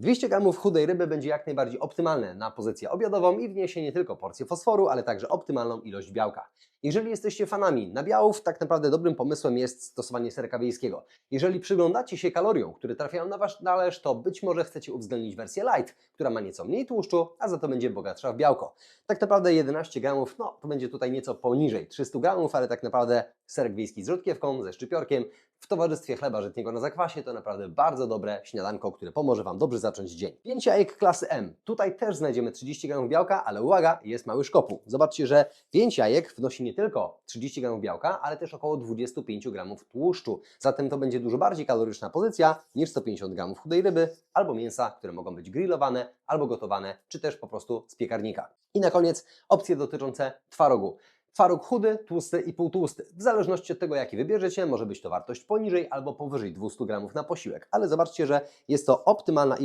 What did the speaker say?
200 gramów chudej ryby będzie jak najbardziej optymalne na pozycję obiadową i wniesie nie tylko porcję fosforu, ale także optymalną ilość białka. Jeżeli jesteście fanami nabiałów, tak naprawdę dobrym pomysłem jest stosowanie serka wiejskiego. Jeżeli przyglądacie się kaloriom, które trafiają na Wasz talerz, to być może chcecie uwzględnić wersję light, która ma nieco mniej tłuszczu, a za to będzie bogatsza w białko. Tak naprawdę 11 gramów, no to będzie tutaj nieco poniżej 300 gramów, ale tak naprawdę serek wiejski z rzodkiewką, ze szczypiorkiem, w towarzystwie chleba żytniego na zakwasie to naprawdę bardzo dobre śniadanko, które pomoże Wam dobrze zacząć dzień. 5 jajek klasy M. Tutaj też znajdziemy 30 gramów białka, ale uwaga, jest mały szkopuł. Zobaczcie, że 5 jajek wnosi nie tylko 30 gramów białka, ale też około 25 gramów tłuszczu. Zatem to będzie dużo bardziej kaloryczna pozycja niż 150 gramów chudej ryby albo mięsa, które mogą być grillowane albo gotowane, czy też po prostu z piekarnika. I na koniec opcje dotyczące twarogu. Twaróg chudy, tłusty i półtłusty. W zależności od tego, jaki wybierzecie, może być to wartość poniżej albo powyżej 200 gramów na posiłek. Ale zobaczcie, że jest to optymalna